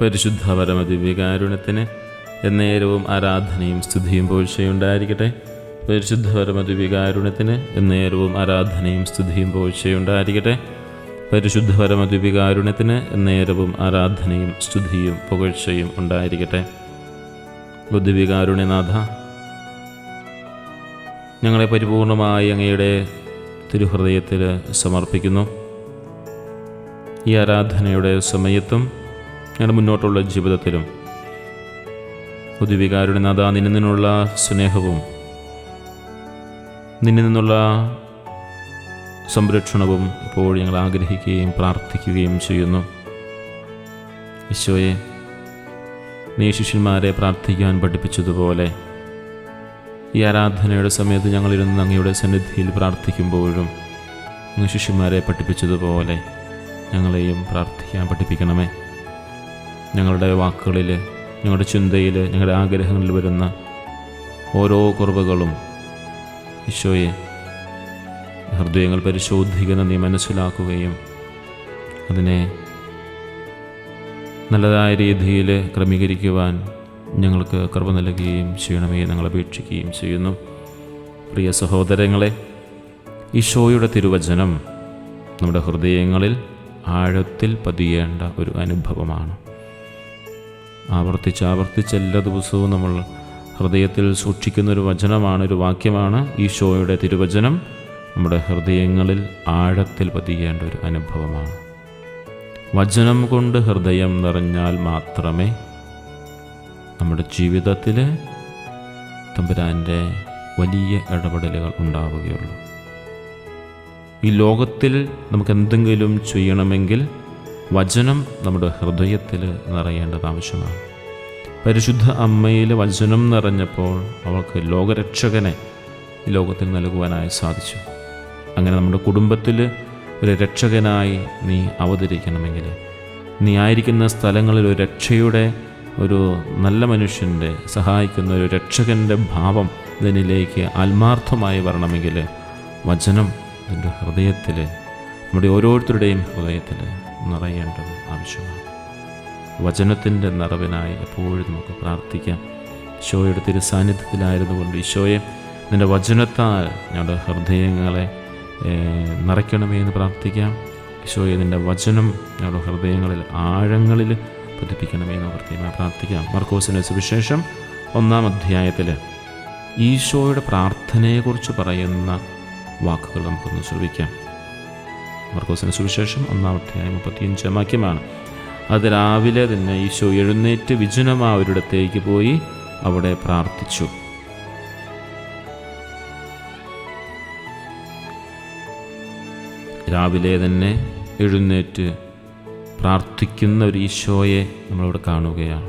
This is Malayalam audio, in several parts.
പരിശുദ്ധ പരമദിവ്യകാരുണ്യത്തിന് എന്നേരവും ആരാധനയും സ്തുതിയും പോഴ്ചയുണ്ടായിരിക്കട്ടെ. പരിശുദ്ധ പരമദിവ്യകാരുണ്യത്തിന് എന്നേരവും ആരാധനയും സ്തുതിയും പോഴ്ചയുണ്ടായിരിക്കട്ടെ. പരിശുദ്ധ പരമദിവ്യകാരുണ്യത്തിന് എന്നേരവും ആരാധനയും സ്തുതിയും പുകഴ്ചയും ഉണ്ടായിരിക്കട്ടെ. ബുദ്ധിവികാരുണ്യനാഥ ഞങ്ങളെ പരിപൂർണമായി അങ്ങയുടെ തിരുഹൃദയത്തിൽ സമർപ്പിക്കുന്നു. ഈ ആരാധനയുടെ സമയത്തും ഞങ്ങളുടെ മുന്നോട്ടുള്ള ജീവിതത്തിലും ബുദ്ധിവികാരുണ്യനാഥ നിന്നിൽ നിന്നുള്ള സ്നേഹവും നിന്നിൽ നിന്നുള്ള സംരക്ഷണവും ഇപ്പോൾ ഞങ്ങൾ ആഗ്രഹിക്കുകയും പ്രാർത്ഥിക്കുകയും ചെയ്യുന്നു. ഈശോയെ നീ ശിഷ്യന്മാരെ പ്രാർത്ഥിക്കാൻ പഠിപ്പിച്ചതുപോലെ ഈ ആരാധനയുടെ സമയത്ത് ഞങ്ങളിരുന്ന് അങ്ങയുടെ സന്നിധിയിൽ പ്രാർത്ഥിക്കുമ്പോഴും അങ്ങ് ശിഷ്യന്മാരെ പഠിപ്പിച്ചതുപോലെ ഞങ്ങളെയും പ്രാർത്ഥിക്കാൻ പഠിപ്പിക്കണമേ. ഞങ്ങളുടെ വാക്കുകളിൽ ഞങ്ങളുടെ ചിന്തയിൽ ഞങ്ങളുടെ ആഗ്രഹങ്ങളിൽ വരുന്ന ഓരോ കുറവുകളും ഈശോയെ ഹൃദയങ്ങൾ പരിശോധിക്കുന്ന നീ മനസ്സിലാക്കുകയും അതിനെ നല്ലതായ രീതിയിൽ ക്രമീകരിക്കുവാൻ ഞങ്ങൾക്ക് കൃപ നൽകുകയും ചെയ്യണമേ ഞങ്ങൾ അപേക്ഷിക്കുകയും ചെയ്യുന്നു. പ്രിയ സഹോദരങ്ങളെ ഈശോയുടെ തിരുവചനം നമ്മുടെ ഹൃദയങ്ങളിൽ ആഴത്തിൽ പതിയേണ്ട ഒരു അനുഭവമാണ്. ആവർത്തിച്ച് ആവർത്തിച്ച് എല്ലാ ദിവസവും നമ്മൾ ഹൃദയത്തിൽ സൂക്ഷിക്കുന്ന ഒരു വചനമാണ് ഒരു വാക്യമാണ്. ഈ ഷോയുടെ തിരുവചനം നമ്മുടെ ഹൃദയങ്ങളിൽ ആഴത്തിൽ പതിയേണ്ട ഒരു അനുഭവമാണ്. വചനം കൊണ്ട് ഹൃദയം നിറഞ്ഞാൽ മാത്രമേ നമ്മുടെ ജീവിതത്തിൽ തമ്പുരാന്റെ വലിയ ഇടപെടലുകൾ ഉണ്ടാവുകയുള്ളൂ. ഈ ലോകത്തിൽ നമുക്ക് എന്തെങ്കിലും ചെയ്യണമെങ്കിൽ വചനം നമ്മുടെ ഹൃദയത്തിൽ നിറയേണ്ടത് ആവശ്യമാണ്. പരിശുദ്ധ അമ്മയിൽ വചനം നിറഞ്ഞപ്പോൾ അവൾക്ക് ലോകരക്ഷകനെ ഈ ലോകത്തിൽ നൽകുവാനായി സാധിച്ചു. അങ്ങനെ നമ്മുടെ കുടുംബത്തിൽ ഒരു രക്ഷകനായി നീ അവതരിക്കണമെങ്കിൽ നീ ആയിരിക്കുന്ന സ്ഥലങ്ങളിൽ ഒരു രക്ഷയുടെ ഒരു നല്ല മനുഷ്യന്റെ സഹായിക്കുന്ന ഒരു രക്ഷകന്റെ ഭാവം ഇതിനിലേക്ക് ആത്മാർത്ഥമായി വരണമെങ്കിൽ വചനം നിന്റെ ഹൃദയത്തിൽ നമ്മുടെ ഓരോരുത്തരുടെയും ഹൃദയത്തിൽ നിറയേണ്ടത് ആവശ്യമാണ്. വചനത്തിന്റെ നിറവിനായി എപ്പോഴും നമുക്ക് പ്രാർത്ഥിക്കാം. ഈശോയുടെ തിരു സാന്നിധ്യത്തിലായിരുന്നു കൊണ്ട് ഈശോയെ നിന്റെ വചനത്താൽ ഞങ്ങളുടെ ഹൃദയങ്ങളെ നിറയ്ക്കണമേ എന്ന് പ്രാർത്ഥിക്കാം. ഈശോയെ നിന്റെ വചനം ഞങ്ങളുടെ ഹൃദയങ്ങളിൽ ആഴങ്ങളിൽ പതിപ്പിക്കണമേ എന്ന് പ്രത്യേകമായി പ്രാർത്ഥിക്കാം. മർക്കോസിന്റെ സുവിശേഷം ഒന്നാം അധ്യായത്തിൽ ഈശോയുടെ പ്രാർത്ഥനയെക്കുറിച്ച് പറയുന്ന വാക്കുകൾ നമുക്കൊന്ന് ശ്രമിക്കാം മർക്കോസിന്റെ സുവിശേഷം ഒന്നാം അധ്യായം മുപ്പത്തിയഞ്ചാം വാക്യമാണ് അത് രാവിലെ തന്നെ ഈശോ എഴുന്നേറ്റ് വിജനമായ ഒരിടത്തേക്ക് പോയി അവിടെ പ്രാർത്ഥിച്ചു. രാവിലെ തന്നെ എഴുന്നേറ്റ് പ്രാർത്ഥിക്കുന്ന ഒരു ഈശോയെ നമ്മളിവിടെ കാണുകയാണ്.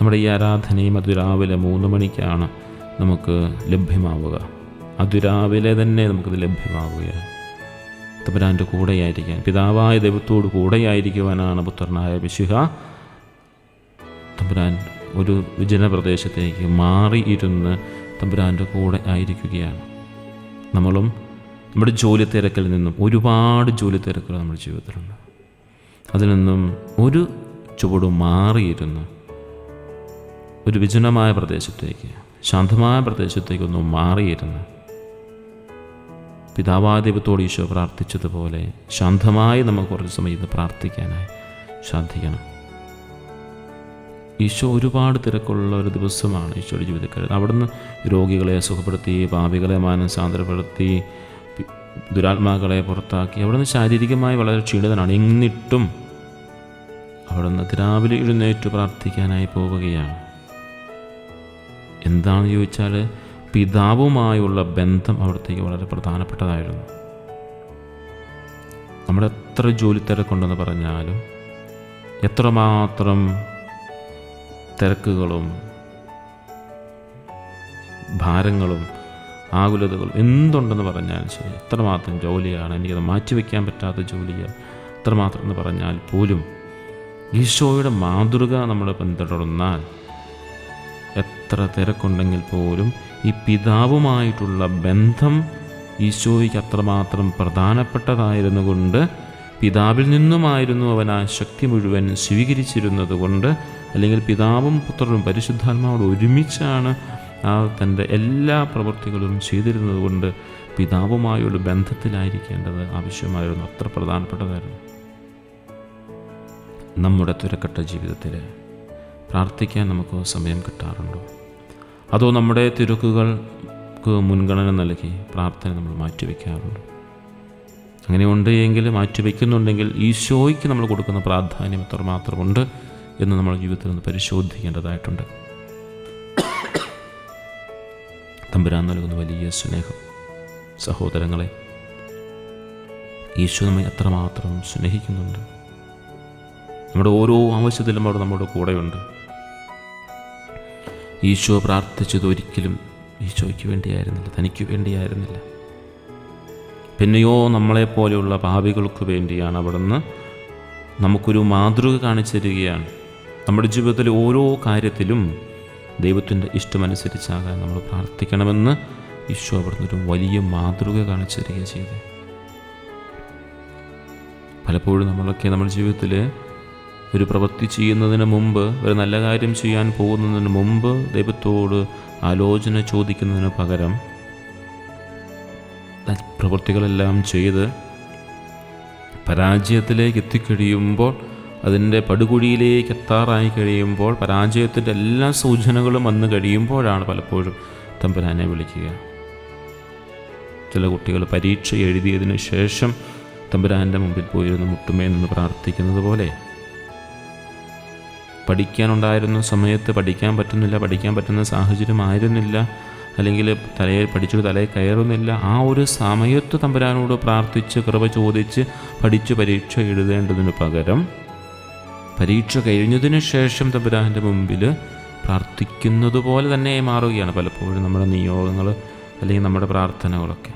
നമ്മുടെ ഈ ആരാധനയും അതിരാവിലെ മൂന്ന് മണിക്കാണ് നമുക്ക് ലഭ്യമാവുക. അതിരാവിലെ തന്നെ നമുക്കത് ലഭ്യമാവുകയാണ്. തമ്പുരാന്റെ കൂടെയായിരിക്കാൻ പിതാവായ ദൈവത്തോട് കൂടെയായിരിക്കുവാനാണ് പുത്രനായ വിശുഹ തമ്പുരാൻ ഒരു വിജനപ്രദേശത്തേക്ക് മാറിയിരുന്ന് തമ്പുരാന്റെ കൂടെ ആയിരിക്കുകയാണ്. നമ്മളും നമ്മുടെ ജോലി തിരക്കിൽ നിന്നും ഒരുപാട് ജോലി തിരക്കുകൾ നമ്മുടെ ജീവിതത്തിലുണ്ട്. അതിൽ നിന്നും ഒരു ചുവട് മാറിയിരുന്ന്. ഒരു വിജനമായ പ്രദേശത്തേക്ക് ശാന്തമായ പ്രദേശത്തേക്കൊന്നും മാറിയിരുന്നു. പിതാവായ ദൈവത്തോട് ഈശോ പ്രാർത്ഥിച്ചതുപോലെ ശാന്തമായി നമുക്ക് കുറച്ച് സമയം ഇന്ന് പ്രാർത്ഥിക്കാനായി ശ്രദ്ധിക്കണം ഈശോ ഒരുപാട് തിരക്കുള്ള ഒരു ദിവസമാണ് ഈശോയുടെ ജീവിതക്കാരൻ അവിടുന്ന് രോഗികളെ സുഖപ്പെടുത്തി പാപികളെ മാനസാന്തരപ്പെടുത്തി ദുരാത്മാക്കളെ പുറത്താക്കി. അവിടുന്ന് ശാരീരികമായി വളരെ ക്ഷീണിതനാണ്. എന്നിട്ടും അവിടുന്ന് രാവിലെ എഴുന്നേറ്റ് പ്രാർത്ഥിക്കാനായി പോവുകയാണ്. എന്താണെന്ന് ചോദിച്ചാൽ പിതാവുമായുള്ള ബന്ധം അവിടത്തേക്ക് വളരെ പ്രധാനപ്പെട്ടതായിരുന്നു. നമ്മൾ എത്ര ജോലി തിരക്കുണ്ടെന്ന് പറഞ്ഞാലും എത്രമാത്രം തിരക്കുകളും ഭാരങ്ങളും ആകുലതകളും എന്തുണ്ടെന്ന് പറഞ്ഞാൽ ശരി എത്രമാത്രം ജോലിയാണ് എനിക്കത് മാറ്റിവെക്കാൻ പറ്റാത്ത ജോലിയാണ് എത്രമാത്രം എന്ന് പറഞ്ഞാൽ പോലും ഈശോയുടെ മാതൃക നമ്മൾ പിന്തുടർന്നാൽ എത്ര തിരക്കുണ്ടെങ്കിൽ പോലും ഈ പിതാവുമായിട്ടുള്ള ബന്ധം ഈശോയ്ക്ക് അത്രമാത്രം പ്രധാനപ്പെട്ടതായിരുന്നു കൊണ്ട് പിതാവിൽ നിന്നുമായിരുന്നു അവൻ ആ ശക്തി മുഴുവൻ സ്വീകരിച്ചിരുന്നത് കൊണ്ട് അല്ലെങ്കിൽ പിതാവും പുത്രനും പരിശുദ്ധാത്മാവോട് ഒരുമിച്ചാണ് ആ തന്റെ എല്ലാ പ്രവൃത്തികളും ചെയ്തിരുന്നത് കൊണ്ട് പിതാവുമായുള്ള ബന്ധത്തിലായിരിക്കേണ്ടത് ആവശ്യമായിരുന്നു. അത്ര പ്രധാനപ്പെട്ടതായിരുന്നു. നമ്മുടെ തുരക്കട്ട ജീവിതത്തിൽ പ്രാർത്ഥിക്കാൻ നമുക്ക് സമയം കിട്ടാറുണ്ടോ? അതോ നമ്മുടെ തിരക്കുകൾക്ക് മുൻഗണന നൽകി പ്രാർത്ഥന നമ്മൾ മാറ്റിവെക്കാറുണ്ട്. അങ്ങനെ ഉണ്ട് എങ്കിൽ മാറ്റിവെക്കുന്നുണ്ടെങ്കിൽ ഈശോയ്ക്ക് നമ്മൾ കൊടുക്കുന്ന പ്രാധാന്യം എത്രമാത്രമുണ്ട് എന്ന് നമ്മൾ ജീവിതത്തിൽ നിന്ന് പരിശോധിക്കേണ്ടതായിട്ടുണ്ട്. തമ്പുരാൻ നൽകുന്ന വലിയ സ്നേഹം. സഹോദരങ്ങളെ ഈശോ നമ്മെ എത്രമാത്രം സ്നേഹിക്കുന്നുണ്ട്. നമ്മുടെ ഓരോ ആവശ്യത്തിലും അവിടെ നമ്മുടെ കൂടെയുണ്ട്. ഈശോ പ്രാർത്ഥിച്ചത് ഒരിക്കലും ഈശോയ്ക്ക് വേണ്ടിയായിരുന്നില്ല തനിക്ക് വേണ്ടിയായിരുന്നില്ല. പിന്നെയോ നമ്മളെപ്പോലെയുള്ള പാപികൾക്ക് വേണ്ടിയാണ് അവിടുന്ന് നമുക്കൊരു മാതൃക കാണിച്ചു തരികയാണ്. നമ്മുടെ ജീവിതത്തിലെ ഓരോ കാര്യത്തിലും ദൈവത്തിന്റെ ഇഷ്ടമനുസരിച്ചാകാൻ നമ്മൾ പ്രാർത്ഥിക്കണമെന്ന് ഈശോ അവിടുന്ന് ഒരു വലിയ മാതൃക കാണിച്ചു തരിക ചെയ്ത് പലപ്പോഴും നമ്മളൊക്കെ നമ്മുടെ ജീവിതത്തിൽ ഒരു പ്രവൃത്തി ചെയ്യുന്നതിന് മുമ്പ് ഒരു നല്ല കാര്യം ചെയ്യാൻ പോകുന്നതിന് മുമ്പ് ദൈവത്തോട് ആലോചന ചോദിക്കുന്നതിന് പകരം പ്രവൃത്തികളെല്ലാം ചെയ്ത് പരാജയത്തിലേക്ക് എത്തിക്കഴിയുമ്പോൾ അതിന്റെ പടുകുഴിയിലേക്ക് എത്താറായി കഴിയുമ്പോൾ പരാജയത്തിന്റെ എല്ലാ സൂചനകളും വന്നു കഴിയുമ്പോഴാണ് പലപ്പോഴും തമ്പുരാനെ വിളിക്കുക. ചില കുട്ടികൾ പരീക്ഷ എഴുതിയതിന് ശേഷം തമ്പുരാന്റെ മുമ്പിൽ പോയിരുന്നു മുട്ടുമേ നിന്ന് പ്രാർത്ഥിക്കുന്നത് പോലെ. പഠിക്കാനുണ്ടായിരുന്ന സമയത്ത് പഠിക്കാൻ പറ്റുന്നില്ല പഠിക്കാൻ പറ്റുന്ന സാഹചര്യമായിരുന്നില്ല അല്ലെങ്കിൽ തലയിൽ പഠിച്ചിട്ട് തലയിൽ കയറുന്നില്ല. ആ ഒരു സമയത്ത് തമ്പുരാനോട് പ്രാർത്ഥിച്ച് കൃപ ചോദിച്ച് പഠിച്ച് പരീക്ഷ എഴുതേണ്ടതിന് പകരം പരീക്ഷ കഴിഞ്ഞതിന് ശേഷം തമ്പുരാന്റെ മുമ്പിൽ പ്രാർത്ഥിക്കുന്നത് പോലെ തന്നെ മാറുകയാണ് പലപ്പോഴും നമ്മുടെ നിയോഗങ്ങൾ അല്ലെങ്കിൽ നമ്മുടെ പ്രാർത്ഥനകളൊക്കെ.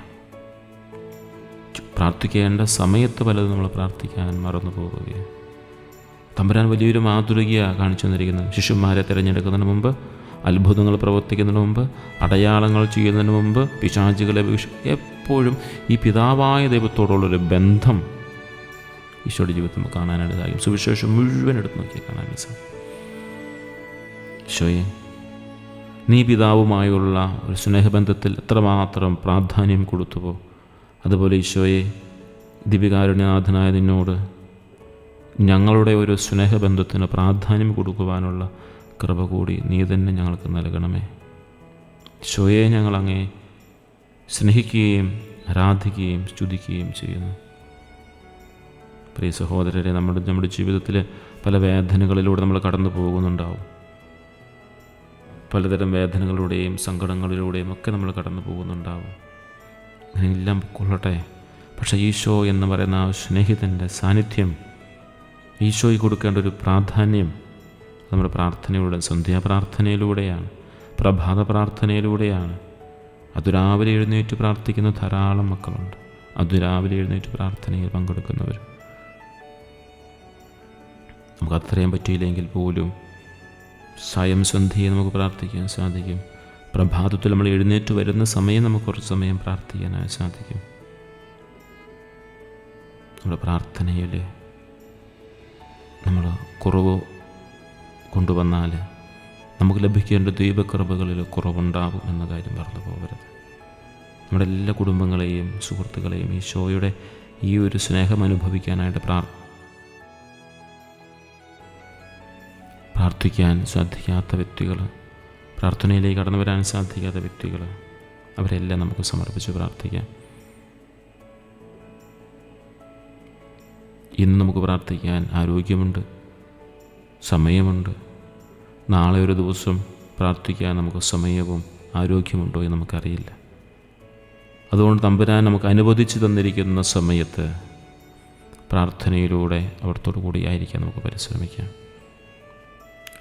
പ്രാർത്ഥിക്കേണ്ട സമയത്ത് പലതും നമ്മൾ പ്രാർത്ഥിക്കാൻ മറന്നു പോവുകയാണ്. തമ്പുരാൻ വലിയൊരു മാതൃകയാണ് കാണിച്ചു തന്നിരിക്കുന്നത്. ശിശുമാരെ തിരഞ്ഞെടുക്കുന്നതിന് മുമ്പ് അത്ഭുതങ്ങൾ പ്രവർത്തിക്കുന്നതിന് മുമ്പ് അടയാളങ്ങൾ ചെയ്യുന്നതിന് മുമ്പ് പിശാചികളെ എപ്പോഴും ഈ പിതാവായ ദൈവത്തോടുള്ളൊരു ബന്ധം ഈശോയുടെ ജീവിതത്തിൽ കാണാനായിട്ട് സാധിക്കും സുവിശേഷം മുഴുവൻ എടുത്ത് നോക്കിയാൽ കാണാനായിട്ട് സാധിക്കും. ഈശോയെ നീ പിതാവുമായുള്ള ഒരു സ്നേഹബന്ധത്തിൽ എത്രമാത്രം പ്രാധാന്യം കൊടുത്തുവോ അതുപോലെ ഈശോയെ ദിവികാരുണ്യനാഥനായ നിന്നോട് ഞങ്ങളുടെ ഒരു സ്നേഹബന്ധത്തിന് പ്രാധാന്യം കൊടുക്കുവാനുള്ള കൃപ കൂടി നീ തന്നെ ഞങ്ങൾക്ക് നൽകണമേ. ശോയെ ഞങ്ങളങ്ങേ സ്നേഹിക്കുകയും ആരാധിക്കുകയും സ്തുതിക്കുകയും ചെയ്യുന്നു. പ്രിയ സഹോദരരെ നമ്മുടെ നമ്മുടെ ജീവിതത്തിൽ പല വേദനകളിലൂടെ നമ്മൾ കടന്നു പോകുന്നുണ്ടാവും. പലതരം വേദനകളിലൂടെയും സങ്കടങ്ങളിലൂടെയും ഒക്കെ നമ്മൾ കടന്നു പോകുന്നുണ്ടാവും. അങ്ങനെയെല്ലാം കൊള്ളട്ടെ പക്ഷേ ഈശോ എന്ന് പറയുന്ന ആ സ്നേഹിതന്റെ സാന്നിധ്യം ഈശോയ്ക്ക് കൊടുക്കേണ്ട ഒരു പ്രാധാന്യം നമ്മുടെ പ്രാർത്ഥനയിലൂടെ സന്ധ്യാപ്രാർത്ഥനയിലൂടെയാണ് പ്രഭാത പ്രാർത്ഥനയിലൂടെയാണ്. അതുരാവിലെ എഴുന്നേറ്റ് പ്രാർത്ഥിക്കുന്ന ധാരാളം മക്കളുണ്ട്. അതുരാവിലെ എഴുന്നേറ്റ് പ്രാർത്ഥനയിൽ പങ്കെടുക്കുന്നവർ. നമുക്ക് അത്രയും പറ്റിയില്ലെങ്കിൽ പോലും സ്വയം സന്ധ്യയെ നമുക്ക് പ്രാർത്ഥിക്കാൻ സാധിക്കും. പ്രഭാതത്തിൽ നമ്മൾ എഴുന്നേറ്റ് വരുന്ന സമയം നമുക്ക് കുറച്ച് സമയം പ്രാർത്ഥിക്കാനായി സാധിക്കും. നമ്മുടെ പ്രാർത്ഥനയിൽ നമ്മൾ കുറവ് കൊണ്ടുവന്നാൽ നമുക്ക് ലഭിക്കേണ്ട ദൈവക്കൃപകളിൽ കുറവുണ്ടാകും എന്ന കാര്യം പറഞ്ഞു പോകരുത്. നമ്മുടെ എല്ലാ കുടുംബങ്ങളെയും സുഹൃത്തുക്കളെയും ഈശോയുടെ ഈ ഒരു സ്നേഹം അനുഭവിക്കാനായിട്ട് പ്രാർ പ്രാർത്ഥിക്കാൻ സാധിക്കാത്ത വ്യക്തികൾ പ്രാർത്ഥനയിലേക്ക് കടന്നു വരാൻ സാധിക്കാത്ത വ്യക്തികൾ അവരെല്ലാം നമുക്ക് സമർപ്പിച്ച് പ്രാർത്ഥിക്കാം. ഇന്ന് നമുക്ക് പ്രാർത്ഥിക്കാൻ ആരോഗ്യമുണ്ട് സമയമുണ്ട്. നാളെ ഒരു ദിവസം പ്രാർത്ഥിക്കാൻ നമുക്ക് സമയവും ആരോഗ്യമുണ്ടോ എന്ന് നമുക്കറിയില്ല. അതുകൊണ്ട് തമ്പുരാൻ നമുക്ക് അനുവദിച്ചു തന്നിരിക്കുന്ന സമയത്ത് പ്രാർത്ഥനയിലൂടെ അവിടത്തോടു കൂടിയായിരിക്കാൻ നമുക്ക് പരിശ്രമിക്കാം.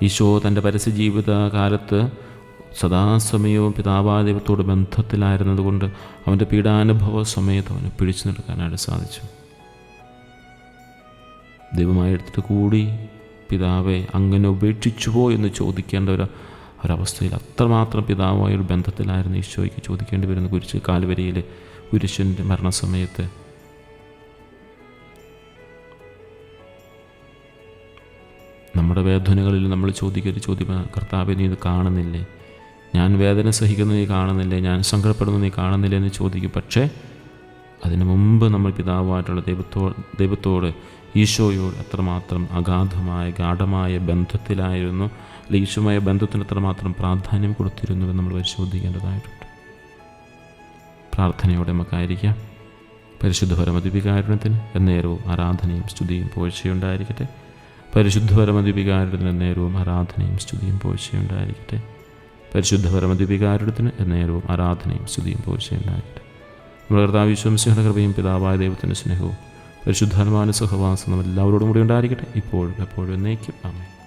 ഈശോ തന്റെ പരസ്യ ജീവിത കാലത്ത് സദാസമയവും പിതാവായ ദൈവത്തോട് ബന്ധത്തിലായിരുന്നതുകൊണ്ട് അവന്റെ പീഡാനുഭവ സമയത്ത് അവന് പിടിച്ചു നിൽക്കാനായിട്ട് സാധിച്ചു. ദൈവമായി എടുത്തിട്ട് കൂടി പിതാവെ അങ്ങനെ ഉപേക്ഷിച്ചുവോ എന്ന് ചോദിക്കേണ്ട ഒരു ഒരവസ്ഥയിൽ അത്രമാത്രം പിതാവായ ഒരു ബന്ധത്തിലായിരുന്നു ഈശോയ്ക്ക് ചോദിക്കേണ്ടി വരുന്ന കുരിശ് കാൽവരിയിൽ കുരിശന്റെ മരണസമയത്ത്. നമ്മുടെ വേദനകളിൽ നമ്മൾ ചോദിക്കൊരു ചോദ്യം കർത്താവ് നീ ഇത് കാണുന്നില്ലേ? ഞാൻ വേദന സഹിക്കുന്ന നീ കാണുന്നില്ലേ? ഞാൻ സങ്കടപ്പെടുന്നത് നീ കാണുന്നില്ലേ? എന്ന് ചോദിക്കും. പക്ഷേ അതിനു മുമ്പ് നമ്മൾ പിതാവായിട്ടുള്ള ദൈവത്തോ ദൈവത്തോട് ഈശോയോട് അത്രമാത്രം അഗാധമായ ഗാഠമായ ബന്ധത്തിലായിരുന്നു. അല്ലെങ്കിൽ ഈശോമായ ബന്ധത്തിന് അത്രമാത്രം പ്രാധാന്യം കൊടുത്തിരുന്നുവെന്ന് നമ്മൾ പരിശോധിക്കേണ്ടതായിട്ടുണ്ട്. പ്രാർത്ഥനയോടെ നമുക്കായിരിക്കാം. പരിശുദ്ധ പരമദിപികാരുണ്യത്തിന് എന്നേരവും ആരാധനയും സ്തുതിയും പോഴ്ചയുണ്ടായിരിക്കട്ടെ പരിശുദ്ധ പരമദിപികാരുണ്യത്തിന് എന്നേരവും ആരാധനയും സ്തുതിയും പോഴ്ചയുണ്ടായിരിക്കട്ടെ പരിശുദ്ധ പരമദിപികാരുണ്യത്തിന് എന്നേരവും ആരാധനയും സ്തുതിയും പോഴ്ചയുണ്ടായിരിക്കട്ടെ നമ്മൾ കർത്താവ് വിശ്വംസിയുടെ കൃപയും പിതാവായ ദൈവത്തിന്റെ സ്നേഹവും പരിശുദ്ധാത്മാവിന്റെ സഹവാസം എല്ലാവരോടും കൂടി ഉണ്ടായിരിക്കട്ടെ. ഇപ്പോഴും എപ്പോഴും എന്നേക്കും. ആമേ